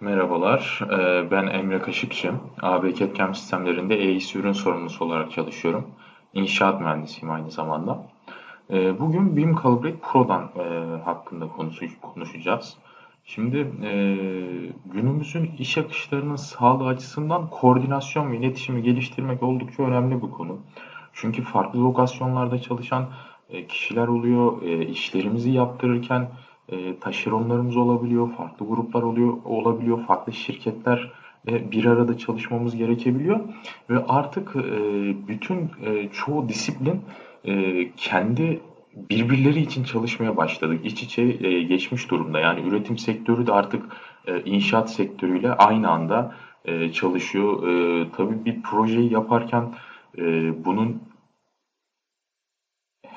Merhabalar, eee, ben Emre Kaşıkçı. AB CAD/CAM sistemlerinde EIS ürün sorumlusu olarak çalışıyorum. İnşaat mühendisiyim aynı zamanda. Eee, Bugün BIM Calibrate Pro'dan eee, hakkında konuş- konuşacağız. Şimdi günümüzün iş akışlarının sağlığı açısından koordinasyon ve iletişimi geliştirmek oldukça önemli bir konu. Çünkü farklı lokasyonlarda çalışan e, kişiler oluyor, e, işlerimizi yaptırırken e, taşeronlarımız olabiliyor, farklı gruplar oluyor, olabiliyor, farklı şirketler e, bir arada çalışmamız gerekebiliyor ve artık e, bütün e, çoğu disiplin e, kendi birbirleri için çalışmaya başladık. İç içe e, geçmiş durumda. Yani üretim sektörü de artık e, inşaat sektörüyle aynı anda e, çalışıyor. E, tabii bir projeyi yaparken e, bunun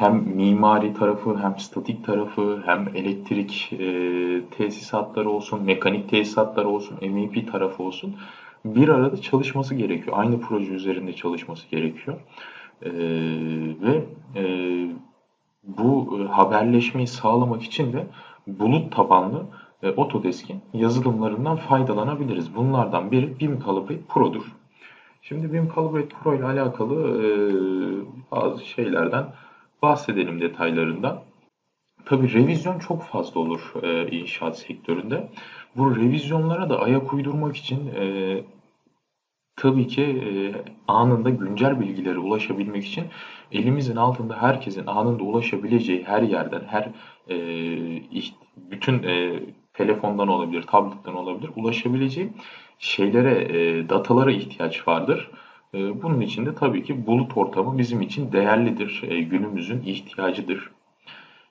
hem mimari tarafı hem statik tarafı hem elektrik e, tesisatları olsun, mekanik tesisatları olsun, MEP tarafı olsun bir arada çalışması gerekiyor. Aynı proje üzerinde çalışması gerekiyor. E, ve e, bu haberleşmeyi sağlamak için de bulut tabanlı e, Autodesk'in yazılımlarından faydalanabiliriz. Bunlardan biri BIM Calibrate Pro'dur. Şimdi BIM Calibrate Pro ile alakalı e, bazı şeylerden bahsedelim detaylarından. Tabii revizyon çok fazla olur e, inşaat sektöründe. Bu revizyonlara da ayak uydurmak için e, tabii ki e, anında güncel bilgilere ulaşabilmek için elimizin altında herkesin anında ulaşabileceği her yerden, her e, bütün e, telefondan olabilir, tabletten olabilir ulaşabileceği şeylere, e, datalara ihtiyaç vardır. E, bunun için de tabii ki bulut ortamı bizim için değerlidir, e, günümüzün ihtiyacıdır.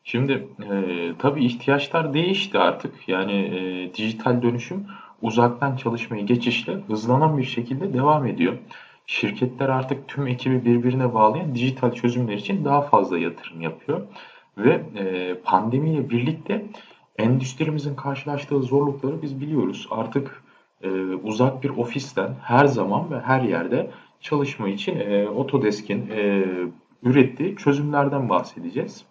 Şimdi e, tabii ihtiyaçlar değişti artık. Yani e, dijital dönüşüm uzaktan çalışmaya geçişle hızlanan bir şekilde devam ediyor. Şirketler artık tüm ekibi birbirine bağlayan dijital çözümler için daha fazla yatırım yapıyor. Ve pandemiyle birlikte endüstrimizin karşılaştığı zorlukları biz biliyoruz. Artık uzak bir ofisten her zaman ve her yerde çalışma için e, Autodesk'in e, ürettiği çözümlerden bahsedeceğiz.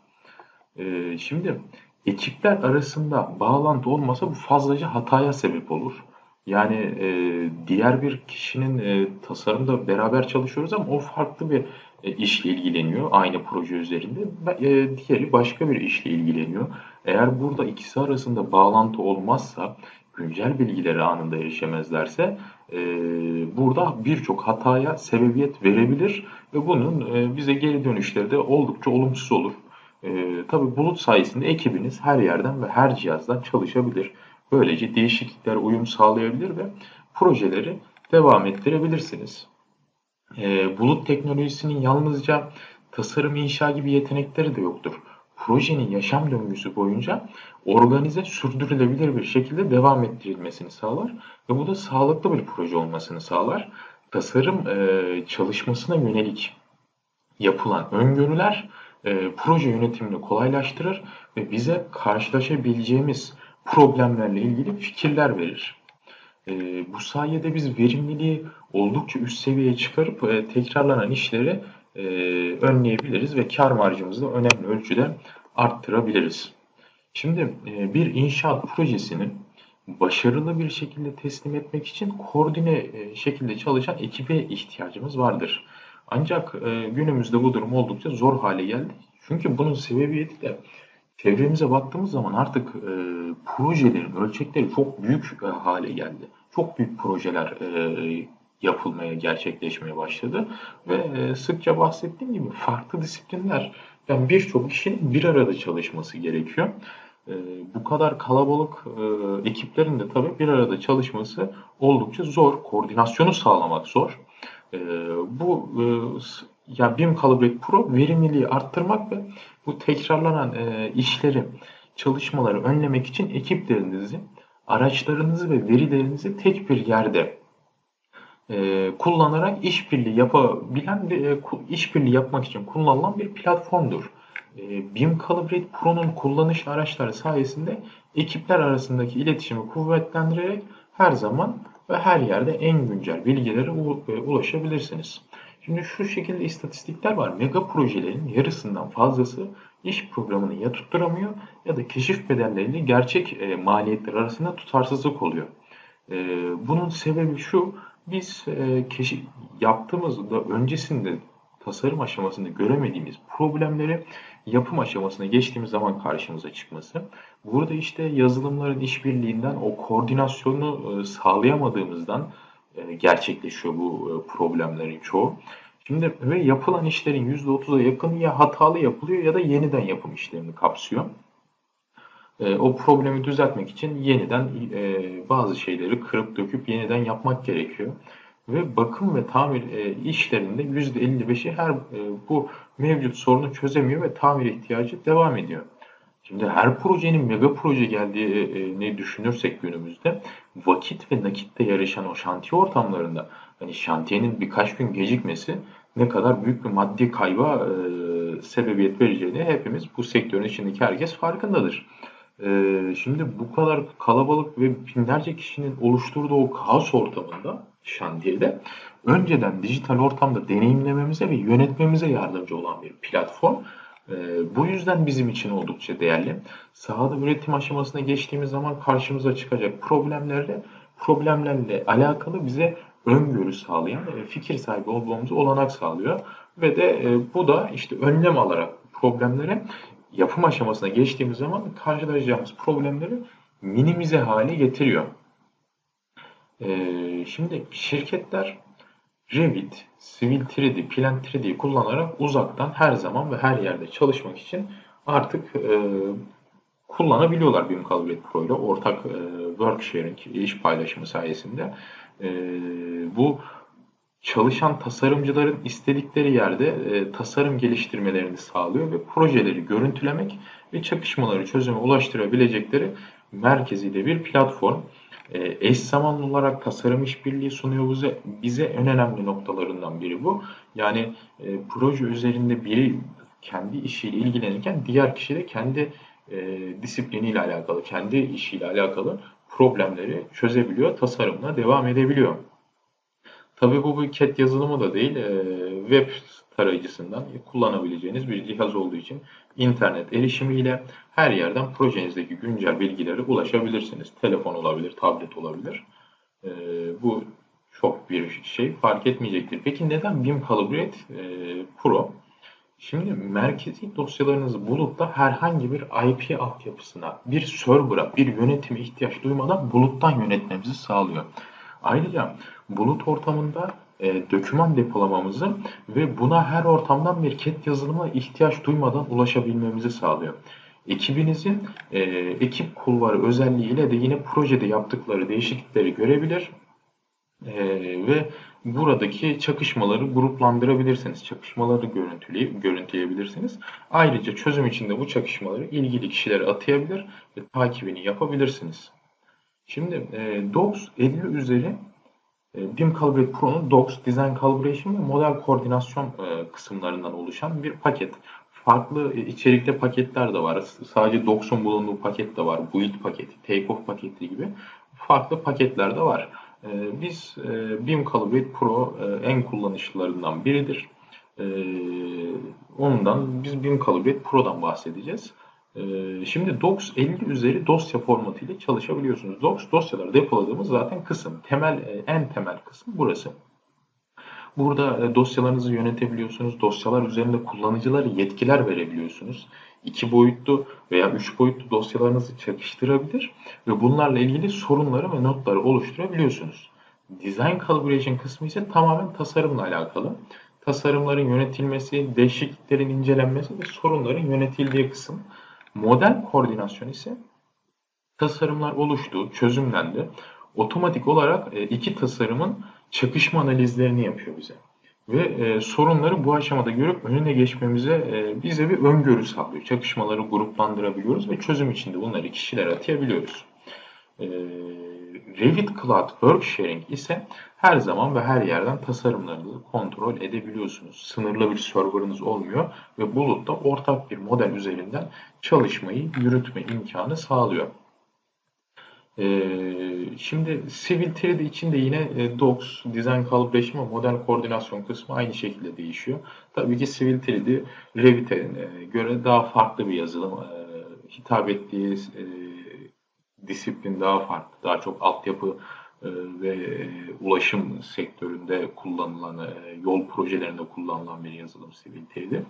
Ee, şimdi ekipler arasında bağlantı olmasa bu fazlaca hataya sebep olur. Yani e, diğer bir kişinin e, tasarımda beraber çalışıyoruz ama o farklı bir e, işle ilgileniyor aynı proje üzerinde. E, diğeri başka bir işle ilgileniyor. Eğer burada ikisi arasında bağlantı olmazsa, güncel bilgileri anında erişemezlerse e, burada birçok hataya sebebiyet verebilir ve bunun e, bize geri dönüşleri de oldukça olumsuz olur. Ee, tabii bulut sayesinde ekibiniz her yerden ve her cihazdan çalışabilir. Böylece değişiklikler uyum sağlayabilir ve projeleri devam ettirebilirsiniz. Ee, bulut teknolojisinin yalnızca tasarım inşa gibi yetenekleri de yoktur. Projenin yaşam döngüsü boyunca organize, sürdürülebilir bir şekilde devam ettirilmesini sağlar ve bu da sağlıklı bir proje olmasını sağlar. Tasarım e, çalışmasına yönelik yapılan öngörüler e, proje yönetimini kolaylaştırır ve bize karşılaşabileceğimiz problemlerle ilgili fikirler verir. E, bu sayede biz verimliliği oldukça üst seviyeye çıkarıp tekrarlanan işleri e, önleyebiliriz ve kar marjımızı da önemli ölçüde arttırabiliriz. Şimdi e, bir inşaat projesini başarılı bir şekilde teslim etmek için koordine e, şekilde çalışan ekibe ihtiyacımız vardır. Ancak e, günümüzde bu durum oldukça zor hale geldi. Çünkü bunun sebebiyeti de çevremize baktığımız zaman artık e, projelerin ölçekleri çok büyük e, hale geldi. Çok büyük projeler e, yapılmaya, gerçekleşmeye başladı. Ve e, sıkça bahsettiğim gibi farklı disiplinler, yani birçok kişinin bir arada çalışması gerekiyor. E, bu kadar kalabalık e, ekiplerin de tabii bir arada çalışması oldukça zor. Koordinasyonu sağlamak zor. Bu ya BIM Calibrate Pro verimliliği arttırmak ve bu tekrarlanan işleri, çalışmaları önlemek için ekiplerinizi, araçlarınızı ve verilerinizi tek bir yerde e, kullanarak işbirliği yapabilen bir e, işbirliği yapmak için kullanılan bir platformdur. E, BIM Calibrate Pro'nun kullanışlı araçları sayesinde ekipler arasındaki iletişimi kuvvetlendirerek her zaman ve her yerde en güncel bilgilere e, ulaşabilirsiniz. Şimdi şu şekilde istatistikler var. Mega projelerin yarısından fazlası iş programını ya tutturamıyor ya da keşif bedelleriyle gerçek e, maliyetler arasında tutarsızlık oluyor. E, bunun sebebi şu, biz e, keşif yaptığımızda öncesinde tasarım aşamasında göremediğimiz problemleri yapım aşamasına geçtiğimiz zaman karşımıza çıkması. Burada işte yazılımların işbirliğinden o koordinasyonu e, sağlayamadığımızdan e, gerçekleşiyor bu e, problemlerin çoğu. Şimdi ve yapılan işlerin %30'a yakını ya hatalı yapılıyor ya da yeniden yapım işlerini kapsıyor. O problemi düzeltmek için yeniden bazı şeyleri kırıp döküp yeniden yapmak gerekiyor ve bakım ve tamir e, işlerinde %55'i her e, bu mevcut sorunu çözemiyor ve tamir ihtiyacı devam ediyor. Şimdi her projenin mega proje geldiğini e, düşünürsek günümüzde vakit ve nakitte yarışan o şantiye ortamlarında hani şantiyenin birkaç gün gecikmesi ne kadar büyük bir maddi kayba e, sebebiyet vereceğini hepimiz bu sektörün içindeki herkes farkındadır. E, şimdi bu kadar kalabalık ve binlerce kişinin oluşturduğu o kaos ortamında şantiyede önceden dijital ortamda deneyimlememize ve yönetmemize yardımcı olan bir platform. E, bu yüzden bizim için oldukça değerli. Sahada üretim aşamasına geçtiğimiz zaman karşımıza çıkacak problemlerle problemlerle alakalı bize öngörü sağlayan ve fikir sahibi olmamızı olanak sağlıyor. Ve de e, bu da işte önlem alarak problemlere yapım aşamasına geçtiğimiz zaman karşılaşacağımız problemleri minimize hale getiriyor. Ee, şimdi şirketler Revit, Civil 3D, Plan 3D kullanarak uzaktan her zaman ve her yerde çalışmak için artık e, kullanabiliyorlar BIM Calculate Pro ile ortak e, work sharing, iş paylaşımı sayesinde. E, bu çalışan tasarımcıların istedikleri yerde e, tasarım geliştirmelerini sağlıyor ve projeleri görüntülemek ve çakışmaları çözüme ulaştırabilecekleri merkezi bir platform. E, eş zamanlı olarak tasarım işbirliği sunuyor bize. Bize en önemli noktalarından biri bu. Yani e, proje üzerinde biri kendi işiyle ilgilenirken diğer kişi de kendi e, disipliniyle alakalı, kendi işiyle alakalı problemleri çözebiliyor, tasarımla devam edebiliyor. Tabii bu bir CAD yazılımı da değil, e, web tarayıcısından kullanabileceğiniz bir cihaz olduğu için internet erişimiyle her yerden projenizdeki güncel bilgilere ulaşabilirsiniz. Telefon olabilir, tablet olabilir. E, bu çok bir şey fark etmeyecektir. Peki neden BIM Calibrate Pro? Şimdi merkezi dosyalarınızı bulutta herhangi bir IP altyapısına, bir server'a, bir yönetime ihtiyaç duymadan buluttan yönetmemizi sağlıyor. Ayrıca bulut ortamında e, doküman depolamamızı ve buna her ortamdan bir CAD yazılımına ihtiyaç duymadan ulaşabilmemizi sağlıyor. Ekibinizin e, ekip kulvarı özelliğiyle de yine projede yaptıkları değişiklikleri görebilir e, ve buradaki çakışmaları gruplandırabilirsiniz. Çakışmaları görüntüleyip görüntüleyebilirsiniz. Ayrıca çözüm içinde bu çakışmaları ilgili kişilere atayabilir ve takibini yapabilirsiniz. Şimdi e, Docs 50 üzeri BIM Calibrate Pro'nun Docs, Design Calibration ve model koordinasyon e, kısımlarından oluşan bir paket. Farklı e, içerikte paketler de var. Sadece Docs'un bulunduğu paket de var. Build paketi, Takeoff paketi gibi farklı paketler de var. E, biz e, BIM Calibrate Pro e, en kullanışlılarından biridir. E, ondan biz BIM Calibrate Pro'dan bahsedeceğiz. Ee, şimdi Docs 50 üzeri dosya formatı ile çalışabiliyorsunuz. Docs dosyaları depoladığımız zaten kısım. Temel e, en temel kısım burası. Burada e, dosyalarınızı yönetebiliyorsunuz. Dosyalar üzerinde kullanıcılara yetkiler verebiliyorsunuz. İki boyutlu veya üç boyutlu dosyalarınızı çakıştırabilir ve bunlarla ilgili sorunları ve notları oluşturabiliyorsunuz. Design Calibration kısmı ise tamamen tasarımla alakalı. Tasarımların yönetilmesi, değişikliklerin incelenmesi ve sorunların yönetildiği kısım. Model koordinasyon ise tasarımlar oluştu, çözümlendi. Otomatik olarak e, iki tasarımın çakışma analizlerini yapıyor bize. Ve e, sorunları bu aşamada görüp önüne geçmemize e, bize bir öngörü sağlıyor. Çakışmaları gruplandırabiliyoruz ve çözüm içinde bunları kişilere atayabiliyoruz. E, Revit Cloud Work Sharing ise her zaman ve her yerden tasarımlarınızı kontrol edebiliyorsunuz. Sınırlı bir serverınız olmuyor ve bulutta ortak bir model üzerinden çalışmayı yürütme imkanı sağlıyor. Ee, şimdi Civil 3D için de yine e, Docs, Design Calibration Model Koordinasyon kısmı aynı şekilde değişiyor. Tabii ki Civil 3D Revit'e e, göre daha farklı bir yazılım. E, hitap ettiği disiplin daha farklı. Daha çok altyapı ve e, ulaşım sektöründe kullanılan, e, yol projelerinde kullanılan bir yazılım Civil'teydi.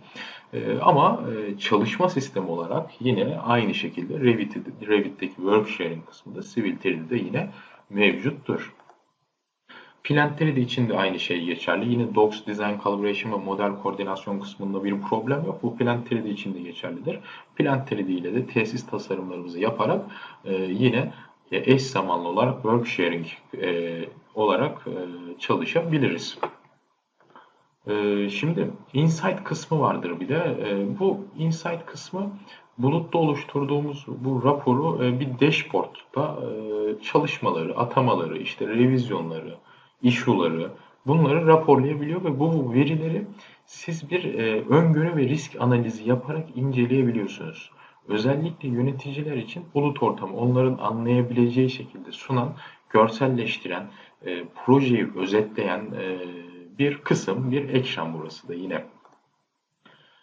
E, ama çalışma sistemi olarak yine aynı şekilde Revit'te, Revit'teki work sharing kısmında Civil'de de yine mevcuttur. De için de aynı şey geçerli. Yine Docs, Design, Calibration ve model koordinasyon kısmında bir problem yok. Bu de için de geçerlidir. Plantleri ile de tesis tasarımlarımızı yaparak e, yine eş zamanlı olarak work sharing e, olarak e, çalışabiliriz. E, şimdi insight kısmı vardır bir de. E, bu insight kısmı bulutta oluşturduğumuz bu raporu e, bir dashboard'da e, çalışmaları, atamaları, işte revizyonları, issue'ları bunları raporlayabiliyor ve bu verileri siz bir e, öngörü ve risk analizi yaparak inceleyebiliyorsunuz. Özellikle yöneticiler için bulut ortamı onların anlayabileceği şekilde sunan, görselleştiren, e, projeyi özetleyen e, bir kısım, bir ekran burası da yine.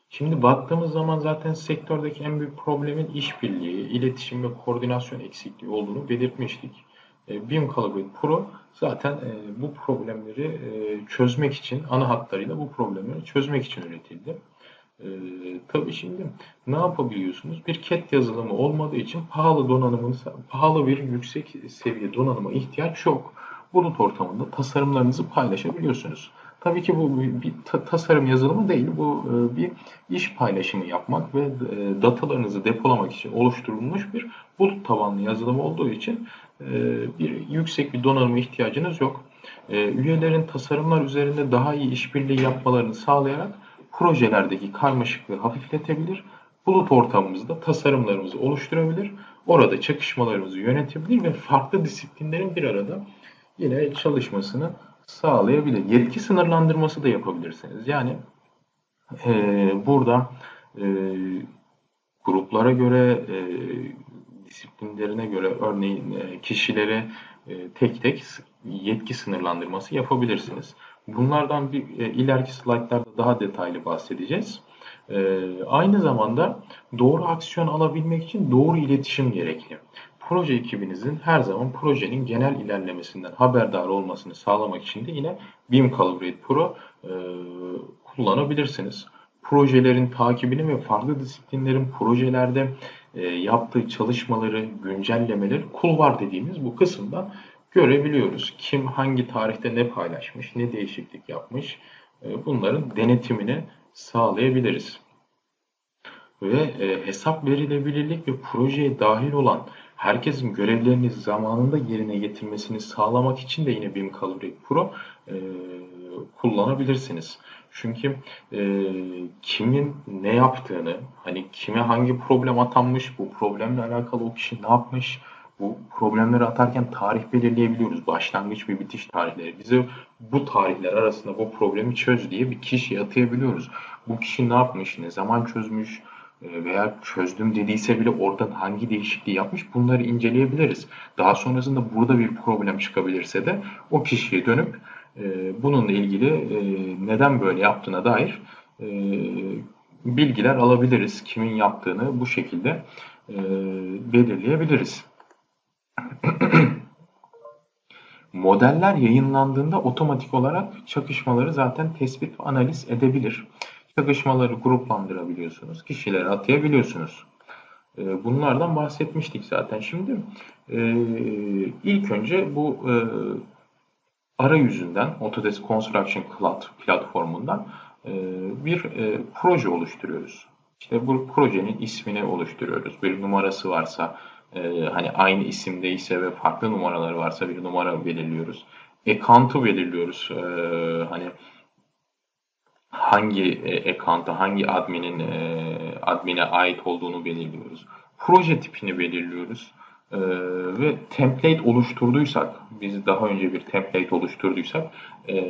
Şimdi baktığımız zaman zaten sektördeki en büyük problemin işbirliği, iletişim ve koordinasyon eksikliği olduğunu belirtmiştik. E, BIM Collaborate Pro zaten e, bu problemleri e, çözmek için, ana hatlarıyla bu problemleri çözmek için üretildi. Ee, tabii şimdi ne yapabiliyorsunuz? Bir CAD yazılımı olmadığı için pahalı donanımın pahalı bir yüksek seviye donanıma ihtiyaç yok. Bulut ortamında tasarımlarınızı paylaşabiliyorsunuz. Tabii ki bu bir tasarım yazılımı değil, bu e, bir iş paylaşımı yapmak ve e, datalarınızı depolamak için oluşturulmuş bir bulut tabanlı yazılım olduğu için e, bir yüksek bir donanıma ihtiyacınız yok. Üyelerin tasarımlar üzerinde daha iyi işbirliği yapmalarını sağlayarak projelerdeki karmaşıklığı hafifletebilir, bulut ortamımızda tasarımlarımızı oluşturabilir, orada çakışmalarımızı yönetebilir ve farklı disiplinlerin bir arada yine çalışmasını sağlayabilir. Yetki sınırlandırması da yapabilirsiniz. Yani e, burada e, gruplara göre, e, disiplinlerine göre örneğin e, kişilere e, tek tek yetki sınırlandırması yapabilirsiniz. Bunlardan bir e, ileriki slaytlarda daha detaylı bahsedeceğiz. E, aynı zamanda doğru aksiyon alabilmek için doğru iletişim gerekli. Proje ekibinizin her zaman projenin genel ilerlemesinden haberdar olmasını sağlamak için de yine BIM Calibrate Pro e, kullanabilirsiniz. Projelerin takibini ve farklı disiplinlerin projelerde e, yaptığı çalışmaları, güncellemeleri kulvar dediğimiz bu kısımda görebiliyoruz. Kim hangi tarihte ne paylaşmış, ne değişiklik yapmış e, bunların denetimini sağlayabiliriz. Ve e, hesap verilebilirlik ve projeye dahil olan herkesin görevlerini zamanında yerine getirmesini sağlamak için de yine BIM Calibrate Pro e, kullanabilirsiniz. Çünkü e, kimin ne yaptığını, hani kime hangi problem atanmış, bu problemle alakalı o kişi ne yapmış, bu problemleri atarken tarih belirleyebiliyoruz. Başlangıç ve bitiş tarihleri. Bize bu tarihler arasında bu problemi çöz diye bir kişi atayabiliyoruz. Bu kişi ne yapmış, ne zaman çözmüş veya çözdüm dediyse bile oradan hangi değişikliği yapmış bunları inceleyebiliriz. Daha sonrasında burada bir problem çıkabilirse de o kişiye dönüp e, bununla ilgili e, neden böyle yaptığına dair bilgiler alabiliriz. Kimin yaptığını bu şekilde belirleyebiliriz. Modeller yayınlandığında otomatik olarak çakışmaları zaten tespit ve analiz edebilir. Çakışmaları gruplandırabiliyorsunuz, kişileri atayabiliyorsunuz. Ee, bunlardan bahsetmiştik zaten. Şimdi e, ilk önce bu e, arayüzünden Autodesk Construction Cloud platformundan e, bir proje oluşturuyoruz. İşte bu projenin ismini oluşturuyoruz. Bir numarası varsa, hani aynı isimdeyse ve farklı numaraları varsa bir numara belirliyoruz. Account'u belirliyoruz. Hani hangi e, account'a, hangi adminin e, admine ait olduğunu belirliyoruz. Proje tipini belirliyoruz. Ee, ve template oluşturduysak, biz daha önce bir template oluşturduysak e,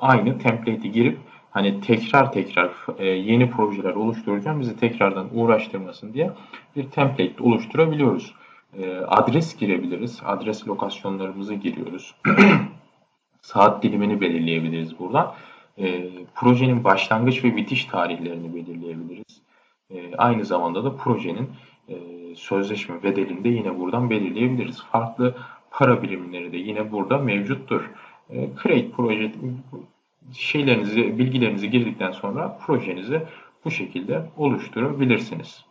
aynı template'i girip hani tekrar tekrar e, yeni projeler oluşturacağım bizi tekrardan uğraştırmasın diye bir template oluşturabiliyoruz. E, adres girebiliriz. Adres lokasyonlarımızı giriyoruz. Saat dilimini belirleyebiliriz buradan. E, projenin başlangıç ve bitiş tarihlerini belirleyebiliriz. E, aynı zamanda da projenin e, sözleşme bedelini de yine buradan belirleyebiliriz. Farklı para birimleri de yine burada mevcuttur. E, create proje şeylerinizi, bilgilerinizi girdikten sonra projenizi bu şekilde oluşturabilirsiniz.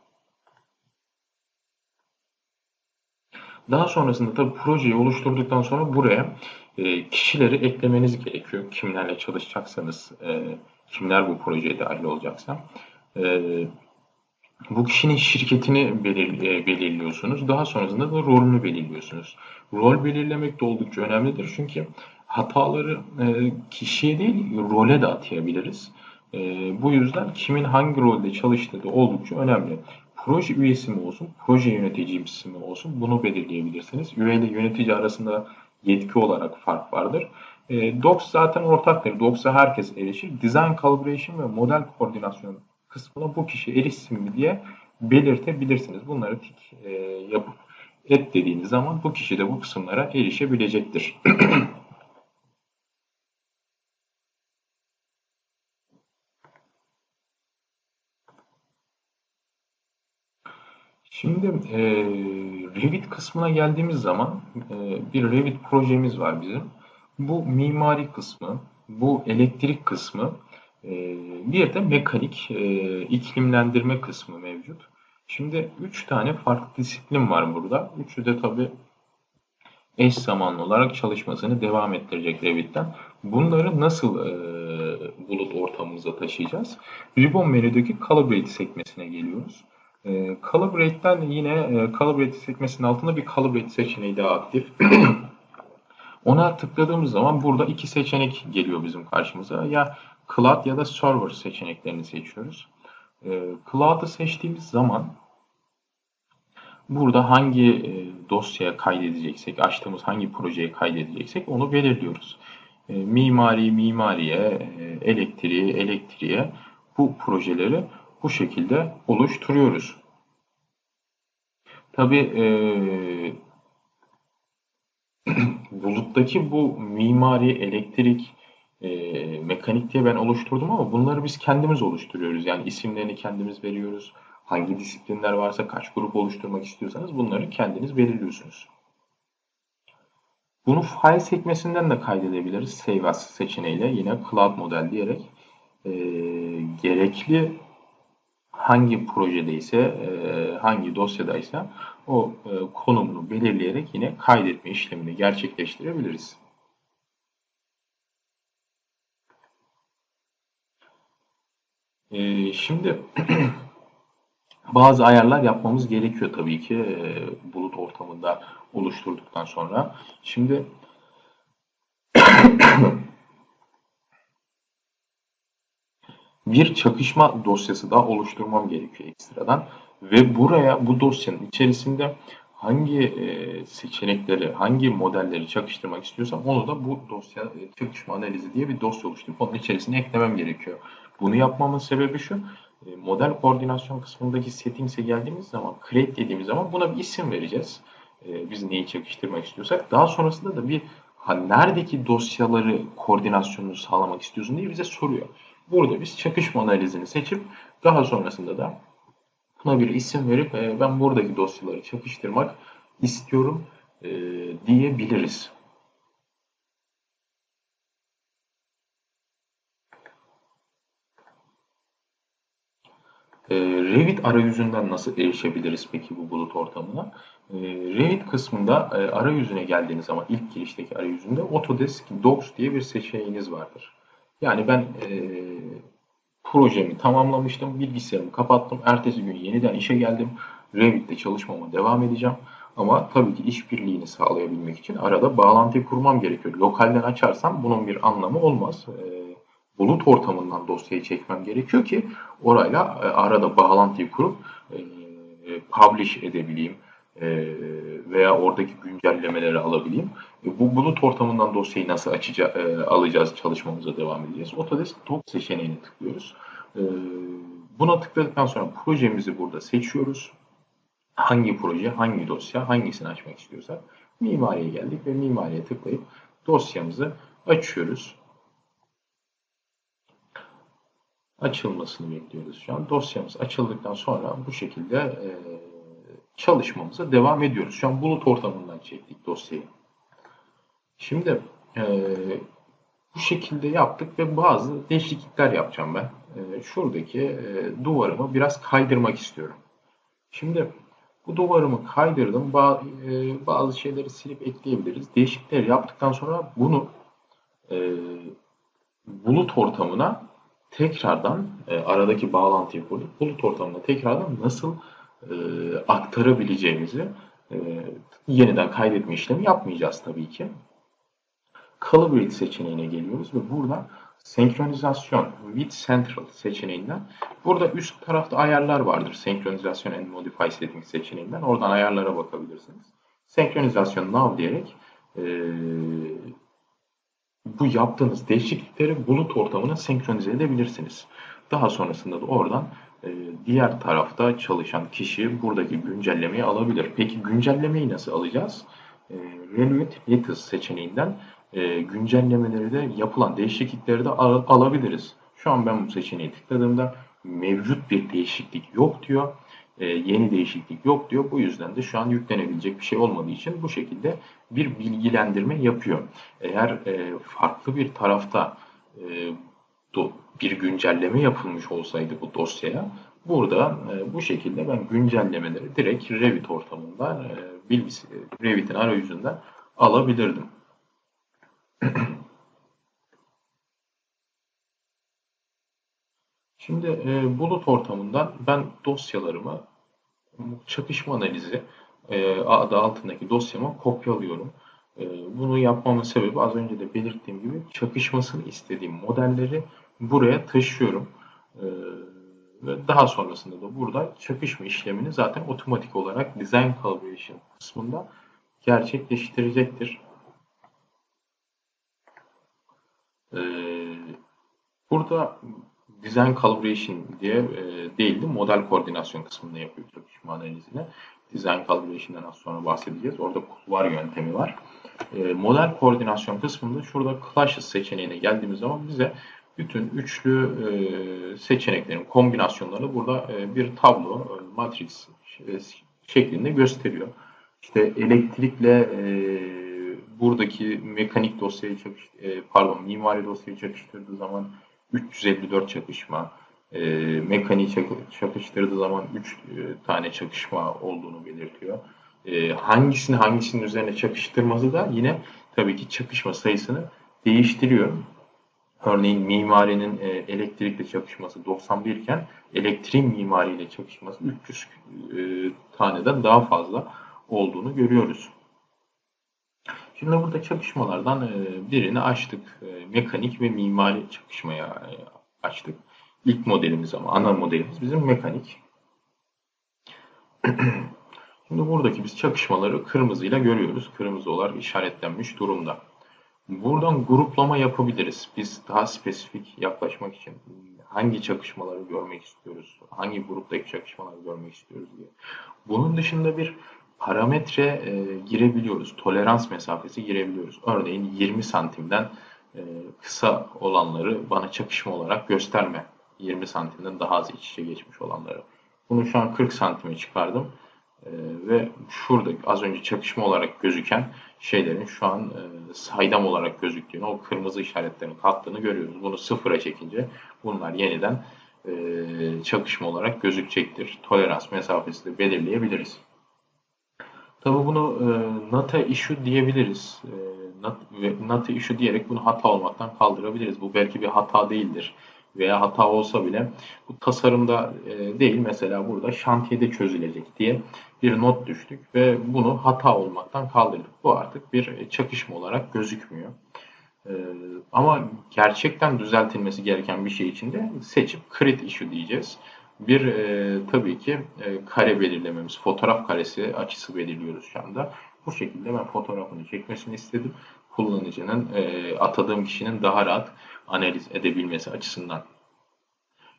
Daha sonrasında tabi projeyi oluşturduktan sonra buraya e, kişileri eklemeniz gerekiyor. Kimlerle çalışacaksanız, e, kimler bu projeye dahil olacaksa. E, bu kişinin şirketini belir, e, belirliyorsunuz. Daha sonrasında da rolünü belirliyorsunuz. Rol belirlemek de oldukça önemlidir. Çünkü hataları e, kişiye değil role de atayabiliriz. E, bu yüzden kimin hangi rolde çalıştığı da oldukça önemli. Proje üyesi mi olsun, proje yöneticisi mi olsun bunu belirleyebilirsiniz. Üye ile yönetici arasında yetki olarak fark vardır. E, Docs zaten ortaktır. Docs'a herkes erişir. Design Calibration ve model koordinasyon kısmına bu kişi erişsin mi diye belirtebilirsiniz. Bunları tik e, yapıp et dediğiniz zaman bu kişi de bu kısımlara erişebilecektir. Şimdi e, Revit kısmına geldiğimiz zaman e, bir Revit projemiz var bizim. Bu mimari kısmı, bu elektrik kısmı, e, bir de mekanik e, iklimlendirme kısmı mevcut. Şimdi üç tane farklı disiplin var burada. Üçü de tabi eş zamanlı olarak çalışmasını devam ettirecek Revit'ten. Bunları nasıl e, bulut ortamımıza taşıyacağız? Ribbon menüdeki Calibrate sekmesine geliyoruz. E, Calibrate'den yine e, Calibrate sekmesinin altında bir Calibrate seçeneği daha aktif. Ona tıkladığımız zaman burada iki seçenek geliyor bizim karşımıza. Ya Cloud ya da Server seçeneklerini seçiyoruz. E, Cloud'ı seçtiğimiz zaman burada hangi e, dosyaya kaydedeceksek, açtığımız hangi projeye kaydedeceksek onu belirliyoruz. E, mimari, mimariye, e, elektriği, elektriğe bu projeleri bu şekilde oluşturuyoruz. Tabi e, buluttaki bu mimari, elektrik, e, mekanik diye ben oluşturdum ama bunları biz kendimiz oluşturuyoruz. Yani isimlerini kendimiz veriyoruz. Hangi disiplinler varsa kaç grup oluşturmak istiyorsanız bunları kendiniz belirliyorsunuz. Bunu file sekmesinden de kaydedebiliriz. Save as seçeneğiyle yine cloud model diyerek e, gerekli hangi projedeyse, e, hangi dosyadaysa o e, konumunu belirleyerek yine kaydetme işlemini gerçekleştirebiliriz. E, şimdi bazı ayarlar yapmamız gerekiyor tabii ki bulut ortamında oluşturduktan sonra. Şimdi bir çakışma dosyası daha oluşturmam gerekiyor ekstradan. Ve buraya bu dosyanın içerisinde hangi e, seçenekleri, hangi modelleri çakıştırmak istiyorsam onu da bu dosya e, çakışma analizi diye bir dosya oluşturup onun içerisine eklemem gerekiyor. Bunu yapmamın sebebi şu. E, model koordinasyon kısmındaki settings'e geldiğimiz zaman, create dediğimiz zaman buna bir isim vereceğiz. Biz neyi çakıştırmak istiyorsak. Daha sonrasında da bir ha, neredeki dosyaları koordinasyonunu sağlamak istiyorsun diye bize soruyor. Burada biz çakışma analizini seçip daha sonrasında da buna bir isim verip e, ben buradaki dosyaları çakıştırmak istiyorum e, diyebiliriz. E, Revit arayüzünden nasıl erişebiliriz peki bu bulut ortamına? E, Revit kısmında e, arayüzüne geldiğiniz zaman ilk girişteki arayüzünde Autodesk Docs diye bir seçeneğiniz vardır. Yani ben e, projemi tamamlamıştım, bilgisayarımı kapattım. Ertesi gün yeniden işe geldim. Revit'te çalışmama devam edeceğim. Ama tabii ki işbirliğini sağlayabilmek için arada bağlantıyı kurmam gerekiyor. Lokalden açarsam bunun bir anlamı olmaz. E, bulut ortamından dosyayı çekmem gerekiyor ki orayla e, arada bağlantıyı kurup e, publish edebileyim veya oradaki güncellemeleri alabileyim. Bu bulut ortamından dosyayı nasıl açıca, e, alacağız, çalışmamıza devam edeceğiz. Autodesk Doc seçeneğini tıklıyoruz. E, buna tıkladıktan sonra projemizi burada seçiyoruz. Hangi proje, hangi dosya, hangisini açmak istiyorsak mimariye geldik ve mimariye tıklayıp dosyamızı açıyoruz. Açılmasını bekliyoruz şu an. Dosyamız açıldıktan sonra bu şekilde e, çalışmamıza devam ediyoruz. Şu an bulut ortamından çektik dosyayı. Şimdi e, bu şekilde yaptık ve bazı değişiklikler yapacağım ben. E, şuradaki e, duvarımı biraz kaydırmak istiyorum. Şimdi bu duvarımı kaydırdım. Ba e, bazı şeyleri silip ekleyebiliriz. Değişiklikler yaptıktan sonra bunu e, bulut ortamına tekrardan e, aradaki bağlantıyı kurduk. Bulut ortamına tekrardan nasıl e, aktarabileceğimizi e, yeniden kaydetme işlemi yapmayacağız tabii ki. Calibrate seçeneğine geliyoruz ve burada senkronizasyon with central seçeneğinden burada üst tarafta ayarlar vardır. Senkronizasyon and modify settings seçeneğinden. Oradan ayarlara bakabilirsiniz. Senkronizasyon now diyerek e, bu yaptığınız değişiklikleri bulut ortamına senkronize edebilirsiniz. Daha sonrasında da oradan e, diğer tarafta çalışan kişi buradaki güncellemeyi alabilir. Peki güncellemeyi nasıl alacağız? E, Relevant Latest seçeneğinden e, güncellemeleri de yapılan değişiklikleri de al alabiliriz. Şu an ben bu seçeneği tıkladığımda mevcut bir değişiklik yok diyor. E, yeni değişiklik yok diyor. Bu yüzden de şu an yüklenebilecek bir şey olmadığı için bu şekilde bir bilgilendirme yapıyor. Eğer e, farklı bir tarafta e, bir güncelleme yapılmış olsaydı bu dosyaya burada e, bu şekilde ben güncellemeleri direkt Revit ortamından e, Revit'in arayüzünden alabilirdim. Şimdi e, bulut ortamından ben dosyalarımı çakışma analizi e, adı altındaki dosyama kopyalıyorum. E, bunu yapmamın sebebi az önce de belirttiğim gibi çakışmasını istediğim modelleri buraya taşıyorum. E, ve daha sonrasında da burada çakışma işlemini zaten otomatik olarak Design Calibration kısmında gerçekleştirecektir. E, burada Design Calibration diye e, değildi. Model koordinasyon kısmında yapıyor çakışma analizini. Design Calibration'dan az sonra bahsedeceğiz. Orada kulvar yöntemi var. E, model koordinasyon kısmında şurada Clashes seçeneğine geldiğimiz zaman bize bütün üçlü e, seçeneklerin kombinasyonları burada e, bir tablo, e, matrix e, şeklinde gösteriyor. İşte elektrikle e, buradaki mekanik dosyayı çakış, e, pardon mimari dosyayı çakıştırdığı zaman 354 çakışma, e, mekaniği çakıştırdığı zaman 3 e, tane çakışma olduğunu belirtiyor. E, hangisini hangisinin üzerine çakıştırması da yine tabii ki çakışma sayısını değiştiriyor. Örneğin mimarinin e, elektrikle çakışması 91 iken elektriğin mimariyle çakışması 300 e, taneden daha fazla olduğunu görüyoruz. Şimdi burada çakışmalardan e, birini açtık. E, mekanik ve mimari çakışmaya e, açtık. İlk modelimiz ama ana modelimiz bizim mekanik. Şimdi buradaki biz çakışmaları kırmızıyla görüyoruz. Kırmızı olarak işaretlenmiş durumda. Buradan gruplama yapabiliriz. Biz daha spesifik yaklaşmak için hangi çakışmaları görmek istiyoruz, hangi gruptaki çakışmaları görmek istiyoruz diye. Bunun dışında bir parametre e, girebiliyoruz. Tolerans mesafesi girebiliyoruz. Örneğin 20 santimden e, kısa olanları bana çakışma olarak gösterme. 20 santimden daha az iç içe geçmiş olanları. Bunu şu an 40 santime çıkardım. E, ve şurada az önce çakışma olarak gözüken şeylerin şu an e, saydam olarak gözüktüğünü, o kırmızı işaretlerin kalktığını görüyoruz. Bunu sıfıra çekince bunlar yeniden e, çakışma olarak gözükecektir. Tolerans mesafesi de belirleyebiliriz. Tabi bunu e, NATA issue diyebiliriz. E, NATA issue diyerek bunu hata olmaktan kaldırabiliriz. Bu belki bir hata değildir. Veya hata olsa bile bu tasarımda e, değil mesela burada şantiyede çözülecek diye bir not düştük ve bunu hata olmaktan kaldırdık. Bu artık bir çakışma olarak gözükmüyor. E, ama gerçekten düzeltilmesi gereken bir şey için de seçip crit issue diyeceğiz. Bir e, tabii ki e, kare belirlememiz, fotoğraf karesi açısı belirliyoruz şu anda. Bu şekilde ben fotoğrafını çekmesini istedim. Kullanıcının, e, atadığım kişinin daha rahat analiz edebilmesi açısından.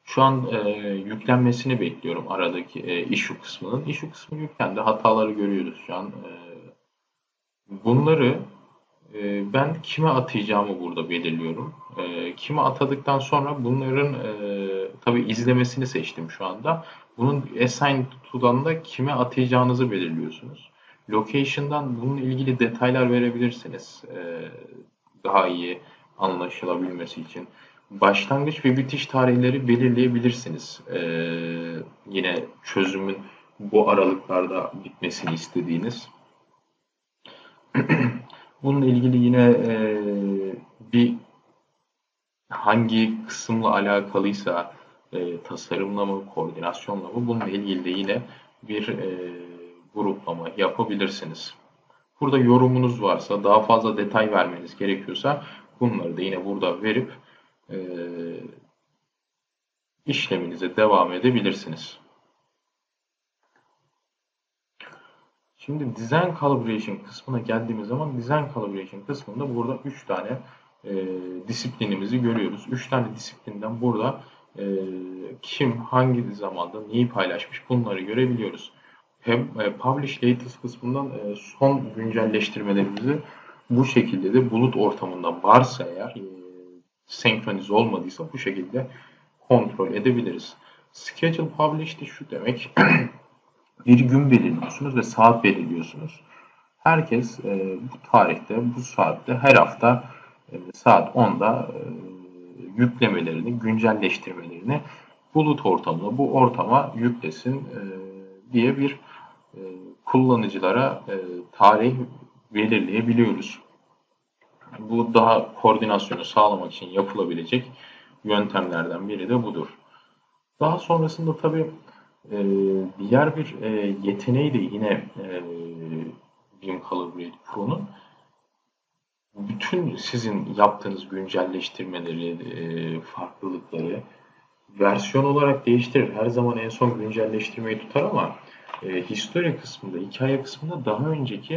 Şu an e, yüklenmesini bekliyorum aradaki e, issue kısmının. Issue kısmı yüklendi. Hataları görüyoruz şu an. E, bunları e, ben kime atayacağımı burada belirliyorum. E, kime atadıktan sonra bunların e, tabi izlemesini seçtim şu anda. Bunun assign to'dan da kime atayacağınızı belirliyorsunuz. Location'dan bununla ilgili detaylar verebilirsiniz. E, daha iyi anlaşılabilmesi için. Başlangıç ve bitiş tarihleri belirleyebilirsiniz. E, yine çözümün bu aralıklarda bitmesini istediğiniz. Bununla ilgili yine e, bir hangi kısımla alakalıysa e, tasarımla mı, koordinasyonla mı bununla ilgili de yine bir e, gruplama yapabilirsiniz. Burada yorumunuz varsa, daha fazla detay vermeniz gerekiyorsa bunları da yine burada verip e, işleminize devam edebilirsiniz. Şimdi Design Calibration kısmına geldiğimiz zaman Design Calibration kısmında burada 3 tane e, disiplinimizi görüyoruz. 3 tane disiplinden burada e, kim hangi zamanda neyi paylaşmış bunları görebiliyoruz. Hem e, Publish Latest kısmından e, son güncelleştirmelerimizi bu şekilde de bulut ortamında varsa eğer e, senkronize olmadıysa bu şekilde kontrol edebiliriz. Schedule Publish de şu demek bir gün belirliyorsunuz ve saat belirliyorsunuz. Herkes e, bu tarihte, bu saatte her hafta e, saat 10'da e, yüklemelerini, güncelleştirmelerini bulut ortamına, bu ortama yüklesin e, diye bir e, kullanıcılara e, tarih belirleyebiliyoruz. Bu daha koordinasyonu sağlamak için yapılabilecek yöntemlerden biri de budur. Daha sonrasında tabii e, diğer bir e, yeteneği de yine e, Beam Calibrate Pro'nun bütün sizin yaptığınız güncelleştirmeleri, e, farklılıkları versiyon olarak değiştirir. Her zaman en son güncelleştirmeyi tutar ama e, history kısmında, hikaye kısmında daha önceki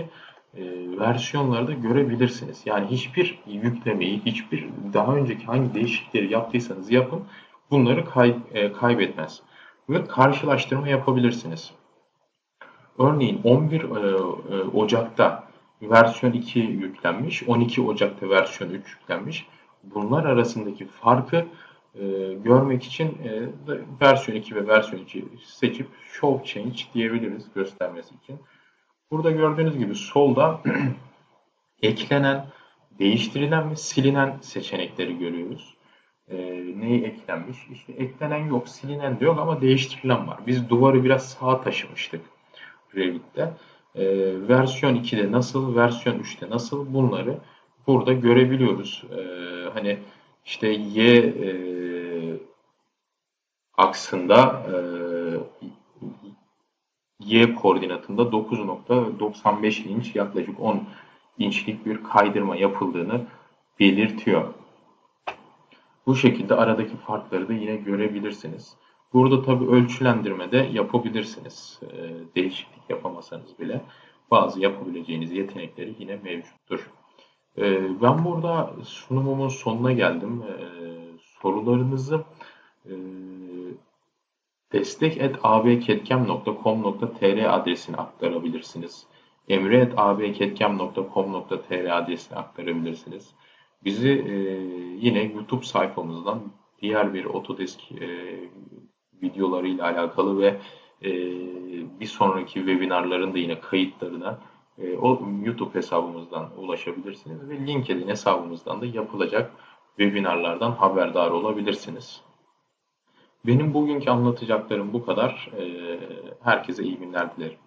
e, versiyonlarda görebilirsiniz. Yani hiçbir yüklemeyi, hiçbir daha önceki hangi değişiklikleri yaptıysanız yapın bunları kay, e, kaybetmez. Ve karşılaştırma yapabilirsiniz. Örneğin 11 e, e, Ocak'ta versiyon 2 yüklenmiş, 12 Ocak'ta versiyon 3 yüklenmiş. Bunlar arasındaki farkı e, görmek için versiyon 2 ve versiyon 2 seçip Show Change diyebiliriz göstermesi için. Burada gördüğünüz gibi solda eklenen, değiştirilen ve silinen seçenekleri görüyoruz. E, neyi eklenmiş? İşte eklenen yok, silinen de yok ama değiştirilen var. Biz duvarı biraz sağa taşımıştık Revit'te. E, versiyon 2'de nasıl, versiyon 3'te nasıl bunları burada görebiliyoruz. E, hani işte Y e, aksında e, Y koordinatında 9.95 inç yaklaşık 10 inçlik bir kaydırma yapıldığını belirtiyor. Bu şekilde aradaki farkları da yine görebilirsiniz. Burada tabi ölçülendirme de yapabilirsiniz. Ee, değişiklik yapamasanız bile bazı yapabileceğiniz yetenekleri yine mevcuttur. Ee, ben burada sunumumun sonuna geldim. Ee, sorularınızı e, destek.abketkem.com.tr adresine aktarabilirsiniz. emre.abketkem.com.tr adresine aktarabilirsiniz. Bizi e, yine YouTube sayfamızdan diğer bir Autodesk e, videolarıyla alakalı ve e, bir sonraki webinarların da yine kayıtlarına e, o YouTube hesabımızdan ulaşabilirsiniz ve LinkedIn hesabımızdan da yapılacak webinarlardan haberdar olabilirsiniz. Benim bugünkü anlatacaklarım bu kadar. E, herkese iyi günler dilerim.